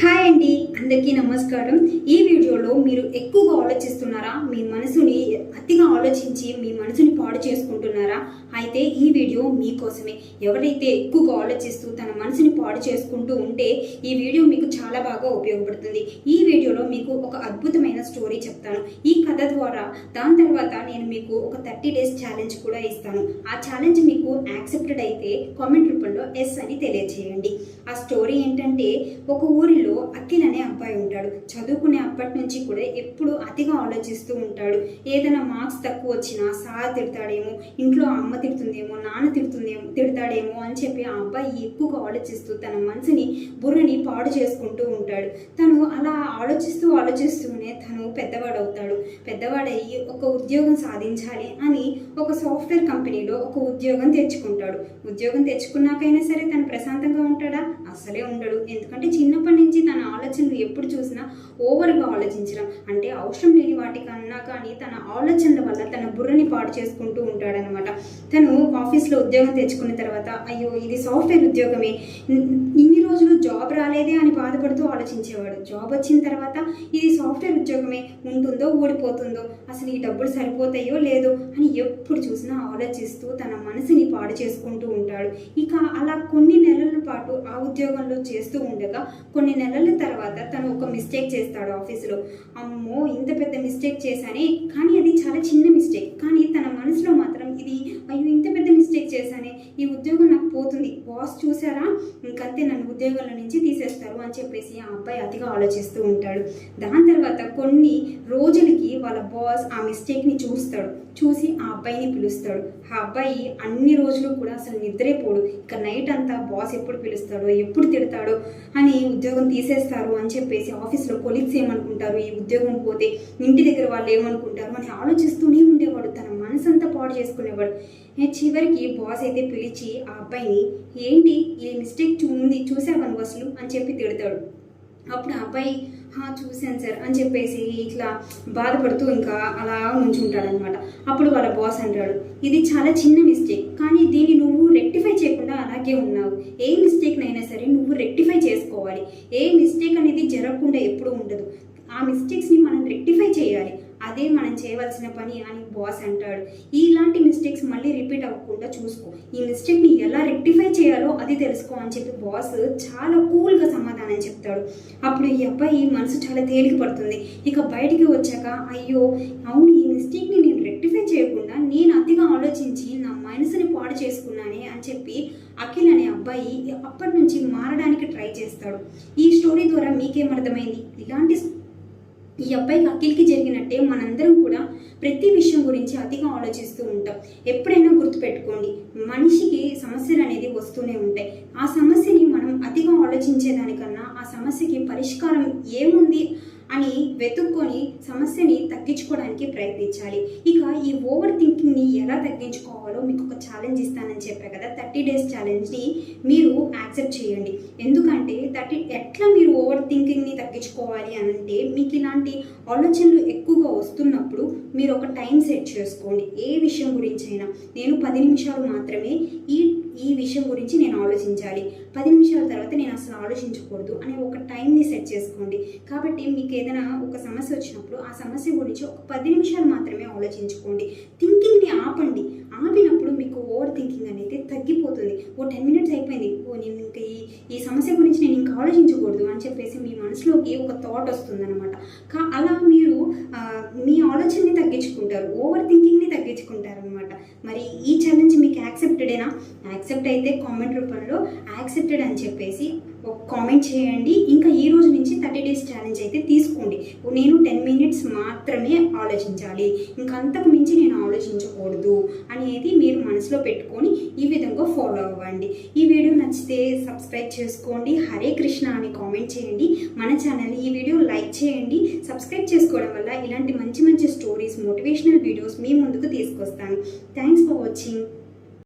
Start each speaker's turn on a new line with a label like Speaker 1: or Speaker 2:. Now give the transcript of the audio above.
Speaker 1: Hi అండి అందరికీ నమస్కారం. ఈ వీడియోలో మీరు ఎక్కువగా ఆలోచిస్తున్నారా? మీ మనసుని అతిగా ఆలోచించి మీ మనసుని పాడు చేసుకుంటున్నారా? అయితే ఈ వీడియో మీకోసమే ఎవరైతే ఎక్కువగా ఆలోచిస్తూ తన మనసుని పాడు చేసుకుంటూ ఉంటే ఈ వీడియో మీకు చాలా బాగా ఉపయోగపడుతుంది. ఈ వీడియోలో మీకు ఒక అద్భుతమైన స్టోరీ చెప్తాను. ఈ కథ ద్వారా దాని తర్వాత నేను మీకు ఒక థర్టీ డేస్ ఛాలెంజ్ కూడా ఇస్తాను. ఆ ఛాలెంజ్ మీకు యాక్సెప్టెడ్ అయితే కామెంట్ రూపంలో ఎస్ అని తెలియజేయండి. ఆ స్టోరీ ఏంటంటే ఒక ఊరిలో అఖిల్ అనే అబ్బాయి ఉంటాడు. చదువుకునే అప్పటి నుంచి కూడా ఎప్పుడు అతిగా ఆలోచిస్తూ ఉంటాడు. ఏదైనా మార్క్స్ తక్కువ వచ్చినా సార్ తిడతాడేమో ఇంట్లో అమ్మ తిడుతుందేమో నాన్న తిడుతుందేమో తిడతాడేమో అని చెప్పి ఆ అబ్బాయి ఎక్కువగా ఆలోచిస్తూ తన మనసుని బుర్రని పాడు చేసుకుంటూ ఉంటాడు. తను అలా ఆలోచిస్తూ ఆలోచిస్తూనే తను పెద్దవాడవుతాడు. పెద్దవాడయ్యి ఒక ఉద్యోగం సాధించాలి అని ఒక సాఫ్ట్వేర్ కంపెనీలో ఒక ఉద్యోగం తెచ్చుకుంటాడు. ఉద్యోగం తెచ్చుకున్నాకైనా సరే తను ప్రశాంతంగా ఉంటాడా? అసలే ఉండడు. ఎందుకంటే చిన్నప్పటి నుంచి తన ఆలోచనలు ఎప్పుడు చూసినా ఓవర్గా ఆలోచించడం. అంటే అవసరం లేని వాటికన్నా కానీ తన ఆలోచనల వల్ల తన బుర్రని పాడు చేసుకుంటూ ఉంటాడనమాట తను ఆఫీస్లో ఉద్యోగం తెచ్చుకున్న తర్వాత అయ్యో ఇది సాఫ్ట్వేర్ ఉద్యోగమే. ఇన్ని రోజులు జాబ్ రాలేదే అని బాధపడుతూ ఆలోచించేవాడు. జాబ్ వచ్చిన తర్వాత ఇది సాఫ్ట్వేర్ ఉద్యోగమే. ఉంటుందో ఊడిపోతుందో అసలు ఈ డబ్బులు సరిపోతాయో లేదో అని ఎప్పుడు చూసినా ఆలోచిస్తూ తన మనసుని పాడు చేసుకుంటూ ఉంటాడు. ఇక అలా కొన్ని నెలలు ఆ ఉద్యోగంలో చేస్తూ ఉండగా కొన్ని నెలల తర్వాత తను ఒక మిస్టేక్ చేస్తాడు ఆఫీసులో అమ్మో ఇంత పెద్ద మిస్టేక్ చేశానే. కానీ అది చాలా చిన్న మిస్టేక్ కానీ తన మనసులో మాత్రం ఇది అయ్యో ఇంత పెద్ద మిస్టేక్ చేశానే. ఈ ఉద్యోగం ఉద్యోగాల నుంచి తీసేస్తారు అని చెప్పేసి ఆ అబ్బాయి అతిగా ఆలోచిస్తూ ఉంటాడు. దాని తర్వాత కొన్ని రోజులకి వాళ్ళ బాస్ ఆ మిస్టేక్ని చూస్తాడు. చూసి ఆ అబ్బాయిని పిలుస్తాడు. ఆ అబ్బాయి అన్ని రోజులు కూడా అసలు నిద్రే పోడు ఇక నైట్ అంతా బాస్ ఎప్పుడు పిలుస్తాడో ఎప్పుడు తిడతాడో అని ఉద్యోగం తీసేస్తారు అని చెప్పేసి ఆఫీస్లో కొలీగ్స్ ఏమనుకుంటారు? ఈ ఉద్యోగం పోతే ఇంటి దగ్గర వాళ్ళు ఏమనుకుంటారు? అని ఆలోచిస్తూనే ఉండేవాడు. తన మనసంతా పాడు చేసుకునేవాడు. చివరికి బాస్ అయితే పిలిచి ఆ అబ్బాయిని ఏంటి ఈ మిస్టేక్ ఉంది చూసావా నువ్వు అసలు? అని చెప్పి తిడతాడు. అప్పుడు ఆ అబ్బాయి "హా, చూశాను సార్ అని చెప్పేసి ఇట్లా బాధపడుతూ ఇంకా అలా ఉంటాడనమాట అప్పుడు వాళ్ళ బాస్ అంటాడు ఇది చాలా చిన్న మిస్టేక్ కానీ దీన్ని నువ్వు రెక్టిఫై చేయకుండా అలాగే ఉన్నావు. ఏ మిస్టేక్నైనా సరే నువ్వు రెక్టిఫై చేసుకోవాలి. ఏ మిస్టేక్ అనేది జరగకుండా ఎప్పుడూ ఉండదు. ఆ మిస్టేక్స్ని మనం రెక్టిఫై చేయాలి. అదే మనం చేయవలసిన పని అని బాస్ అంటాడు. ఇలాంటి మిస్టేక్స్ మళ్ళీ రిపీట్ అవ్వకుండా చూసుకో. ఈ మిస్టేక్ని ఎలా రెక్టిఫై చేయాలో అది తెలుసుకో అని చెప్పి బాస్ చాలా కూల్గా సమాధానం చెప్తాడు. అప్పుడు ఈ అబ్బాయి మనసు చాలా తేలిక పడుతుంది. ఇక బయటికి వచ్చాక అయ్యో అవును ఈ మిస్టేక్ని నేను రెక్టిఫై చేయకుండా నేను అతిగా ఆలోచించి నా మనసుని పాడు చేసుకున్నానే అని చెప్పి అఖిల్ అనే అబ్బాయి అప్పటి నుంచి మారడానికి ట్రై చేస్తాడు. ఈ స్టోరీ ద్వారా మీకేమర్థమైంది ఇలాంటి ఈ అబ్బాయికి అఖిల్కి జరిగినట్టే మనందరం కూడా ప్రతి విషయం గురించి అతిగా ఆలోచిస్తూ ఉంటాం. ఎప్పుడైనా గుర్తుపెట్టుకోండి మనిషికి సమస్యలు అనేది వస్తూనే ఉంటాయి. ఆ సమస్యని మనం అతిగా ఆలోచించేదానికన్నా ఆ సమస్యకి పరిష్కారం ఏముంది అని వెతుక్కొని సమస్యని తగ్గించుకోవడానికి ప్రయత్నించాలి. ఇక ఈ ఓవర్ థింకింగ్ని ఎలా తగ్గించుకోవాలో మీకు ఒక ఛాలెంజ్ ఇస్తానని చెప్పా కదా థర్టీ డేస్ ఛాలెంజ్ని మీరు యాక్సెప్ట్ చేయండి. ఎందుకంటే థర్టీ ఎట్లా మీరు ఓవర్ థింకింగ్ని తగ్గించుకోవాలి అంటే మీకు ఇలాంటి ఆలోచనలు ఎక్కువగా వస్తున్నప్పుడు మీరు ఒక టైం సెట్ చేసుకోండి. ఏ విషయం గురించి అయినా. నేను పది నిమిషాలు మాత్రమే ఈ ఈ విషయం గురించి నేను ఆలోచించాలి. పది నిమిషాల తర్వాత నేను అసలు ఆలోచించకూడదు అనే ఒక టైంని సెట్ చేసుకోండి. కాబట్టి మీకు ఏదైనా ఒక సమస్య వచ్చినప్పుడు ఆ సమస్య గురించి ఒక పది నిమిషాలు మాత్రమే ఆలోచించుకోండి. థింకింగ్ ఆపండి. ఆపినప్పుడు మీకు ఓవర్ థింకింగ్ అనేది తగ్గిపోతుంది. ఓ టెన్ మినిట్స్ అయిపోయింది. ఓ నేను ఇంకా ఈ ఈ సమస్య గురించి నేను ఇంకా ఆలోచించకూడదు అని చెప్పేసి మీ మనసులోకి ఒక థాట్ వస్తుందన్నమాట. కా అలా మీరు మీ ఆలోచనని తగ్గించుకుంటారు. ఓవర్ థింకింగ్ని తగ్గించుకుంటారు అనమాట మరి ఈ ఛాలెంజ్ మీకు యాక్సెప్టెడేనా యాక్సెప్ట్ అయితే కామెంట్ రూపంలో యాక్సెప్టెడ్ అని చెప్పేసి ఒక కామెంట్ చేయండి. ఇంకా ఈ రోజు నుంచి థర్టీ డేస్ ఛాలెంజ్ అయితే తీసుకోండి. నేను టెన్ మినిట్స్ మాత్రమే ఆలోచించాలి. ఇంకంతకు అంతకు మించి నేను ఆలోచించు పెట్టుకొని ఈ విధంగా ఫాలో అవ్వండి. ఈ వీడియో నచ్చితే సబ్స్క్రైబ్ చేసుకోండి. హరే కృష్ణ అని కామెంట్ చేయండి. మన ఛానల్ని ఈ వీడియో లైక్ చేయండి. సబ్స్క్రైబ్ చేసుకోవడం వల్ల ఇలాంటి మంచి మంచి స్టోరీస్ మోటివేషనల్ వీడియోస్ మీ ముందుకు తీసుకొస్తాను. Thanks for watching